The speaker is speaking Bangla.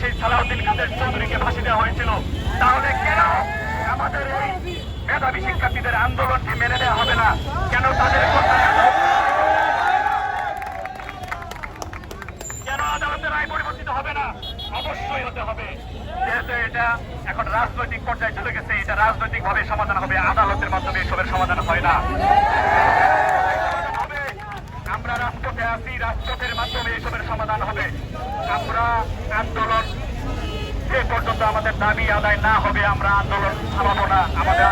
সেই সালাউদ্দিন কাদের চৌধুরীকে ফাঁসি দেওয়া হয়েছিল। তাহলে কেন আমাদের এই মেধাবী শিক্ষার্থীদের আন্দোলনটি মেনে নেওয়া হবে না? কেন তাদের কেন? আদালতের অবশ্যই হতে হবে। যেহেতু এটা এখন রাজনৈতিক চলে গেছে, এটা সমাধান হবে। আদালতের মাধ্যমে সমাধান না। আমরা মাধ্যমে এসবের সমাধান হবে। আমরা আন্দোলন আমাদের দাবি আদায় না হবে আমরা আন্দোলন থামাবো না। আমাদের